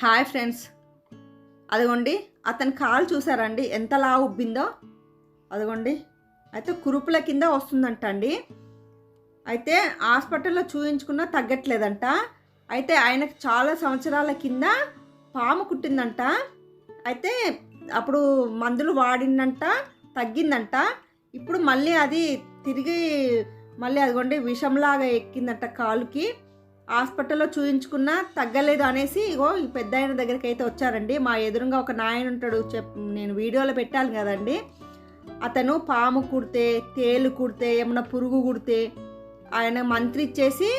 Hi friends. అదిగోండి అతని కాలు చూసారండి? ఎంత ఉబ్బిందో? అదిగోండి అయితే కురుపుల కింద వస్తుందంట అండి అయితే హాస్పిటల్లో చూయించుకున్నా తగ్గట్లేదంట. అయితే ఆయనకు చాలా సంవత్సరాల కింద పాము కుట్టిందంట. అయితే అప్పుడు మందులు వాడిందంట తగ్గిందంట. ఇప్పుడు మళ్ళీ అది తిరిగి మళ్ళీ అదిగోండి విషంలాగా ఎక్కిందంట కాలుకి. హాస్పిటల్లో చూయించుకున్నా తగ్గలేదు అనేసి ఇగో ఈ పెద్ద ఆయన దగ్గరికి అయితే వచ్చారండి. మా ఎదురుగా ఒక నాయన ఉంటాడు చెప్ నేను వీడియోలో పెట్టాను కదండి. అతను పాము కుడితే తేలు కుడితే ఏమన్నా పురుగు కుడితే ఆయన మంత్రి ఇచ్చేసి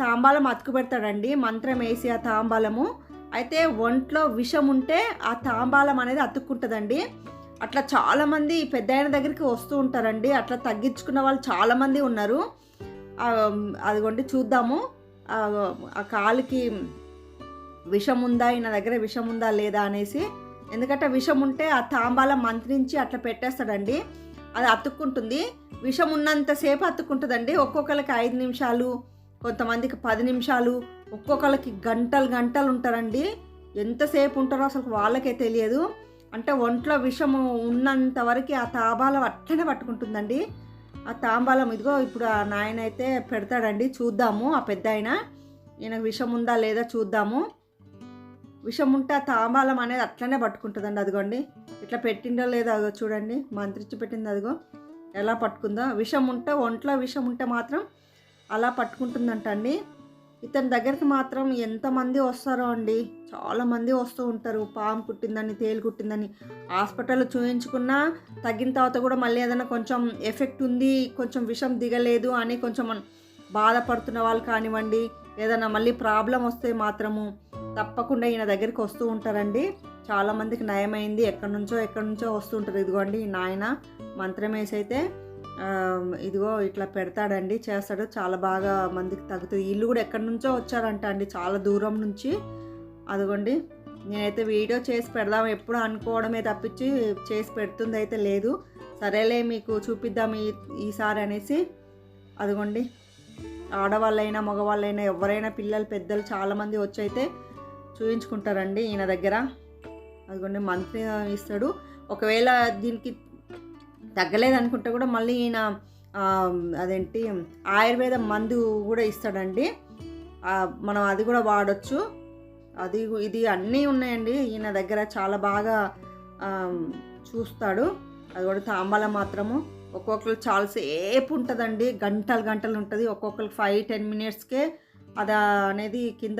తాంబాలం అతుకు పెడతాడండి. మంత్రం వేసి ఆ తాంబాలము. అయితే ఒంట్లో విషం ఉంటే ఆ తాంబాలం అనేది అతుక్కుంటుందండి. అట్లా చాలామంది పెద్ద ఆయన దగ్గరికి వస్తూ ఉంటారండి. అట్లా తగ్గించుకున్న వాళ్ళు చాలామంది ఉన్నారు. అదిగోండి చూద్దాము. ఆ, కాలుకి విషం ఉందా ఈయన దగ్గర విషం ఉందా లేదా అనేసి. ఎందుకంటే విషం ఉంటే ఆ తాంబాల మంత్రించి అట్లా పెట్టేస్తాడండి. అది అతుక్కుంటుంది. విషం ఉన్నంతసేపు అతుక్కుంటుందండి. ఒక్కొక్కరికి ఐదు నిమిషాలు కొంతమందికి పది నిమిషాలు ఒక్కొక్కరికి గంటలు గంటలు ఉంటారండి. ఎంతసేపు ఉంటారో అసలు వాళ్ళకే తెలియదు. అంటే ఒంట్లో విషము ఉన్నంత వరకు ఆ తాబాల అట్లనే పట్టుకుంటుందండి. ఆ తాంబాలం ఇదిగో ఇప్పుడు ఆ నాయన అయితే పెడతాడండి చూద్దాము ఆ పెద్ద ఆయన ఈయనకు విషం ఉందా లేదా చూద్దాము. విషం ఉంటే ఆ తాంబాలం అనేది అట్లనే పట్టుకుంటుందండి అదిగోండి. ఇట్లా పెట్టిందో లేదో అదిగో చూడండి మంత్రించి పెట్టింది అదిగో. ఎలా పట్టుకుందో. విషం ఉంటే ఒంట్లో విషం ఉంటే మాత్రం అలా పట్టుకుంటుందంట అండి ఇతని దగ్గరికి మాత్రం ఎంతమంది వస్తారో అండి. చాలామంది వస్తూ ఉంటారు. పాము కుట్టిందని తేలు కుట్టిందని. హాస్పిటల్లో చూయించుకున్నా తగ్గిన తర్వాత కూడా మళ్ళీ ఏదైనా కొంచెం ఎఫెక్ట్ ఉంది కొంచెం విషం దిగలేదు అని కొంచెం బాధపడుతున్న వాళ్ళు కానివ్వండి ఏదైనా మళ్ళీ ప్రాబ్లం వస్తే మాత్రము తప్పకుండా ఈయన దగ్గరికి వస్తూ ఉంటారండి. చాలామందికి నయమైంది. ఎక్కడి నుంచో ఎక్కడి నుంచో వస్తూ ఉంటారు. ఇదిగోండి ఈ నాయన మంత్రం వేసి అయితే ఇదిగో ఇట్లా పెడతాడండి చేస్తాడు. చాలా బాగా మందికి తగ్గుతుంది. ఇల్లు కూడా ఎక్కడి నుంచో వచ్చారంట అండి చాలా దూరం నుంచి. అదిగోండి నేనైతే వీడియో చేసి పెడదాం. ఎప్పుడు అనుకోవడమే తప్పించి చేసి పెడుతుంది అయితే లేదు. సరేలే మీకు చూపిద్దాం ఈ ఈసారి అనేసి. అదిగోండి ఆడవాళ్ళైనా మగవాళ్ళైనా ఎవరైనా పిల్లలు పెద్దలు చాలామంది వచ్చి అయితే చూయించుకుంటారండి ఈయన దగ్గర. అదిగోండి మంత్రి ఇస్తాడు. ఒకవేళ దీనికి తగ్గలేదు అనుకుంటే కూడా మళ్ళీ ఈయన అదేంటి ఆయుర్వేద మందు కూడా ఇస్తాడండి. మనం అది కూడా వాడచ్చు. అది ఇది అన్నీ ఉన్నాయండి. ఈయన దగ్గర చాలా బాగా చూస్తాడు. అది కూడా తాంబాల మాత్రము. ఒక్కొక్కరు చాలాసేపు ఉంటుందండి. గంటలు గంటలు ఉంటుంది. ఒక్కొక్కరికి ఫైవ్ టెన్ మినిట్స్కే అది అనేది కింద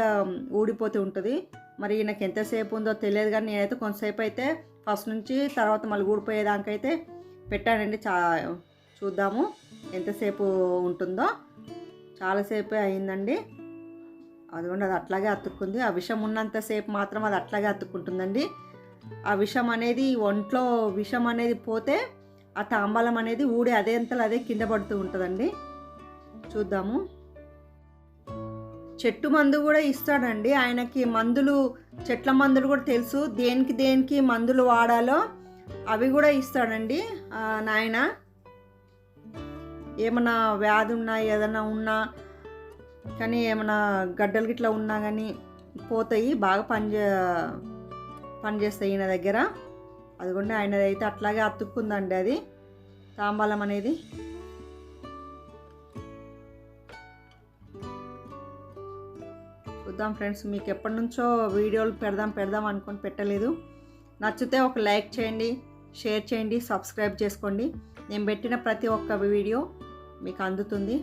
ఊడిపోతూ ఉంటుంది. మరి ఈయనకి ఎంతసేపు ఉందో తెలియదు కానీ నేనైతే కొంతసేపు అయితే ఫస్ట్ నుంచి తర్వాత మళ్ళీ ఊడిపోయేదానికైతే పెట్టానండి చా చూద్దాము ఎంతసేపు ఉంటుందో. చాలాసేపే అయిందండి. అదిగోండి అది అట్లాగే అతుక్కుంది. ఆ విషం ఉన్నంతసేపు మాత్రం అది అట్లాగే అతుక్కుంటుందండి. ఆ విషం అనేది ఒంట్లో విషం అనేది పోతే ఆ తాంబలం అనేది ఊడి అదే అంతలో అదే కింద పడుతూ ఉంటుందండి. చూద్దాము. చెట్టు మందు కూడా ఇస్తాడండి. ఆయనకి మందులు చెట్ల మందులు కూడా తెలుసు. దేనికి దేనికి మందులు వాడాలో అవి కూడా ఇస్తాడండి. నాయన ఏమన్నా వ్యాధి ఉన్నా ఏదైనా ఉన్నా కానీ ఏమైనా గడ్డలు గిట్లా ఉన్నా కానీ పోతాయి బాగా పనిచే పనిచేస్తాయి ఈయన దగ్గర. అదిగోండి ఆయనది అయితే అట్లాగే అతుక్కుందండి అది. తాంబాలం అనేది. చూద్దాం ఫ్రెండ్స్ మీకు ఎప్పటి నుంచో వీడియోలు పెడదాం పెడదాం అనుకొని పెట్టలేదు. నచ్చితే ఒక లైక్ చేయండి షేర్ చేయండి సబ్స్క్రైబ్ చేసుకోండి. నేను పెట్టిన ప్రతి ఒక్క వీడియో మీకు అందుతుంది.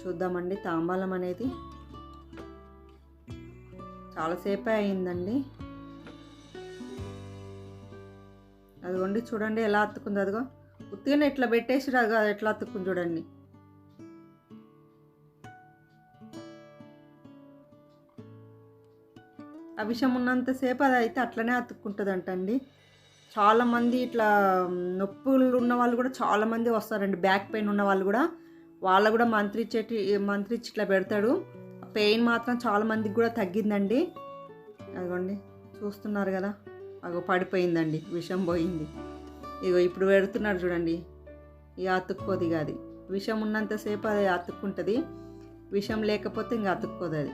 చూద్దామండి తాంబాలం అనేది. చాలాసేపే అయిందండి. అదిగోండి చూడండి ఎలా అతుకుంది అదిగో. ఉత్తిగానే ఇట్లా పెట్టేసి అది ఎట్లా అతుక్కుంది చూడండి. ఆ విషం ఉన్నంతసేపు అది అయితే అట్లనే అతుక్కుంటుందంటండి. చాలామంది ఇట్లా నొప్పులు ఉన్న వాళ్ళు కూడా చాలామంది వస్తారండి. బ్యాక్ పెయిన్ ఉన్న వాళ్ళు కూడా. వాళ్ళ కూడా మంత్రిచ్చేటి మంత్రిచ్చి ఇట్లా పెడతాడు. పెయిన్ మాత్రం చాలా మందికి కూడా తగ్గిందండి. అదిగోండి చూస్తున్నారు కదా. అగో పడిపోయిందండి విషం పోయింది. ఇగో ఇప్పుడు పెడుతున్నాడు చూడండి. ఇక అతుక్కోదిగా అది. విషం ఉన్నంతసేపు అది అతుక్కుంటుంది. విషం లేకపోతే ఇంకా అతుక్కోదు అది.